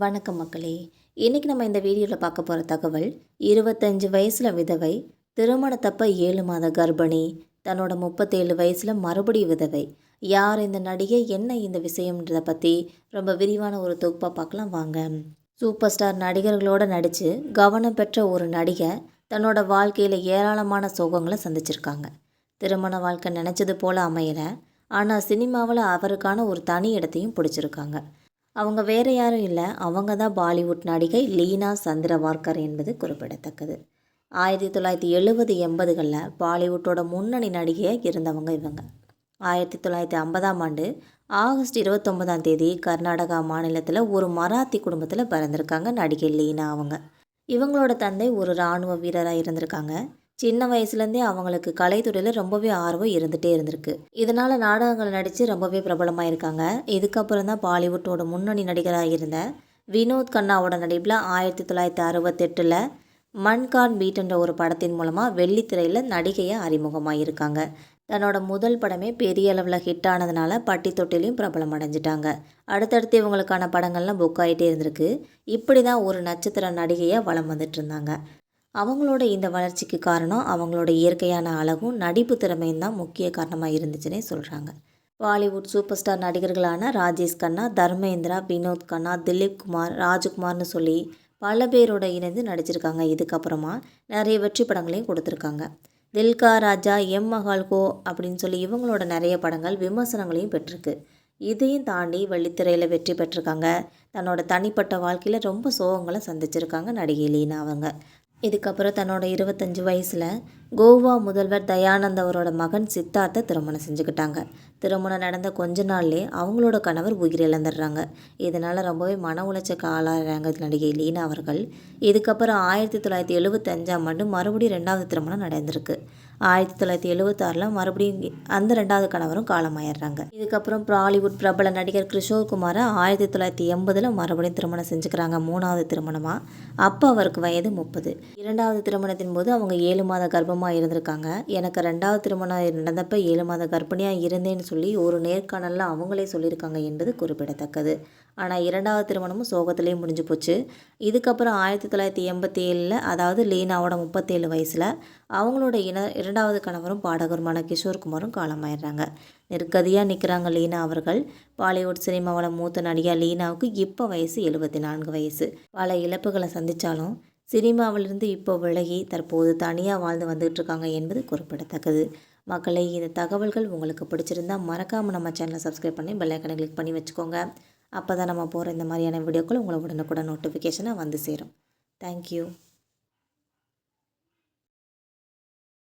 வணக்கம் மக்களே. இன்றைக்கி நம்ம இந்த வீடியோவில் பார்க்க போகிற தகவல் இருபத்தஞ்சு வயசில் விதவை திருமணத்தப்ப ஏழு மாத கர்ப்பிணி தன்னோட முப்பத்தேழு வயசில் மறுபடியும் விதவை. யார் இந்த நடிகை என்ன இந்த விஷயம்ன்றதை பற்றி ரொம்ப விரிவான ஒரு தொகுப்பாக பார்க்கலாம் வாங்க. சூப்பர் ஸ்டார் நடிகர்களோடு நடித்து கவனம் பெற்ற ஒரு நடிகை தன்னோட வாழ்க்கையில் ஏராளமான சோகங்களை சந்திச்சிருக்காங்க. திருமண வாழ்க்கை நினச்சது போல் அமையலை. ஆனால் சினிமாவில் அவருக்கான ஒரு தனி இடத்தையும் பிடிச்சிருக்காங்க. அவங்க வேறு யாரும் இல்லை. அவங்க தான் பாலிவுட் நடிகை லீனா சந்திரவார்கர் என்பது குறிப்பிடத்தக்கது. ஆயிரத்தி தொள்ளாயிரத்தி எழுபது எண்பதுகளில் பாலிவுட்டோட முன்னணி நடிகையாக இருந்தவங்க இவங்க. ஆயிரத்தி தொள்ளாயிரத்தி ஐம்பதாம் ஆண்டு ஆகஸ்ட் இருபத்தொம்பதாம் தேதி கர்நாடகா மாநிலத்தில் ஒரு மராத்தி குடும்பத்தில் பிறந்திருக்காங்க நடிகை லீனா அவங்க. இவங்களோட தந்தை ஒரு இராணுவ வீரராக இருந்திருக்காங்க. சின்ன வயசுலேருந்தே அவங்களுக்கு கலைத்துறையில் ரொம்பவே ஆர்வம் இருந்துகிட்டே இருந்திருக்கு. இதனால் நாடகங்கள் நடித்து ரொம்பவே பிரபலமாக இருக்காங்க இதுக்கப்புறம் தான் பாலிவுட்டோட முன்னணி நடிகராக இருந்த வினோத் கண்ணாவோட நடிப்பில் ஆயிரத்தி தொள்ளாயிரத்தி அறுபத்தெட்டில் மன்கான் பீட்ன்ற ஒரு படத்தின் மூலமாக வெள்ளித்திரையில் நடிகையை அறிமுகமாக இருக்காங்க தன்னோட முதல் படமே பெரிய அளவில் ஹிட் ஆனதுனால பட்டி தொட்டிலையும் பிரபலம் அடைஞ்சிட்டாங்க. அடுத்தடுத்து இவங்களுக்கான படங்கள்லாம் புக் ஆகிட்டே இருந்திருக்கு. இப்படி தான் ஒரு நட்சத்திர நடிகையாக வளம் வந்துட்டு இருந்தாங்க. அவங்களோட இந்த வளர்ச்சிக்கு காரணம் அவங்களோட இயற்கையான அழகும் நடிப்பு திறமையும் தான் முக்கிய காரணமாக இருந்துச்சுன்னே சொல்கிறாங்க பாலிவுட் சூப்பர் ஸ்டார் நடிகர்களான ராஜேஷ் கண்ணா தர்மேந்திரா வினோத் கண்ணா திலீப் குமார் ராஜ்குமார்னு சொல்லி பல பேரோட இணைந்து நடிச்சிருக்காங்க. இதுக்கப்புறமா நிறைய வெற்றி படங்களையும் கொடுத்துருக்காங்க. தில்கா ராஜா எம் மகால்கோ அப்படின்னு சொல்லி இவங்களோட நிறைய படங்கள் விமர்சனங்களையும் பெற்றிருக்கு. இதையும் தாண்டி வெள்ளித்திரையில் வெற்றி பெற்றிருக்காங்க. தன்னோட தனிப்பட்ட வாழ்க்கையில் ரொம்ப சோகங்களை சந்திச்சிருக்காங்க நடிகை லீனா அவங்க. இதுக்கப்புறம் தன்னோட இருபத்தஞ்சி வயசில் கோவா முதல்வர் தயானந்த் அவரோட மகன் சித்தார்த்தை திருமணம் செஞ்சுக்கிட்டாங்க. திருமணம் நடந்த கொஞ்ச நாள்லேயே அவங்களோட கணவர் உயிரிழந்துடுறாங்க. இதனால் ரொம்பவே மன உளைச்சக்கு ஆளாகிறாங்க நடிகை லீனா அவர்கள். இதுக்கப்புறம் ஆயிரத்தி தொள்ளாயிரத்தி எழுபத்தஞ்சாம் ஆண்டு மறுபடியும் ரெண்டாவது திருமணம் நடந்திருக்கு. ஆயிரத்தி தொள்ளாயிரத்தி எழுபத்தாறில் மறுபடியும் அந்த ரெண்டாவது கணவரும் காலமாயிடுறாங்க. இதுக்கப்புறம் பாலிவுட் பிரபல நடிகர் கிஷோர் குமாரை ஆயிரத்தி தொள்ளாயிரத்தி எண்பதில் மறுபடியும் திருமணம் செஞ்சுக்கிறாங்க. மூணாவது திருமணமாக அப்போ அவருக்கு வயது முப்பது. இரண்டாவது திருமணத்தின் போது அவங்க ஏழு மாத கர்ப்பமாக இருந்திருக்காங்க. எனக்கு ரெண்டாவது திருமணம் நடந்தப்போ ஏழு மாத கர்ப்பிணியாக இருந்தேன்னு சொல்லி ஒரு நேர்காணலில் அவங்களே சொல்லியிருக்காங்க என்பது குறிப்பிடத்தக்கது. ஆனால் இரண்டாவது திருமணமும் சோகத்திலேயே முடிஞ்சு போச்சு. இதுக்கப்புறம் ஆயிரத்தி தொள்ளாயிரத்தி எண்பத்தி ஏழில் அதாவது லீனாவோட முப்பத்தேழு வயசில் அவங்களோட இன இரண்டாவது கணவரும் பாடகருமான கிஷோர்குமாரும் காலமாயிடுறாங்க. நெருக்கதியாக நிற்கிறாங்க லீனா அவர்கள். பாலிவுட் சினிமாவோட மூத்த நடிகர் லீனாவுக்கு இப்போ வயசு எழுபத்தி நான்கு வயசு. பல இழப்புகளை சந்தித்தாலும் சினிமாவிலிருந்து இப்போ விலகி தற்போது தனியாக வாழ்ந்து வந்துகிட்ருக்காங்க என்பது குறிப்பிடத்தக்கது. மக்களை இந்த தகவல்கள் உங்களுக்கு பிடிச்சிருந்தால் மறக்காமல் நம்ம சேனலை சப்ஸ்கிரைப் பண்ணி பெல்லைக்கனை கிளிக் பண்ணி வச்சுக்கோங்க. அப்போ தான் நம்ம போகிற இந்த மாதிரியான வீடியோக்கள் உங்களை உடனுக்குடன் நோட்டிஃபிகேஷனாக வந்து சேரும். தேங்க்யூ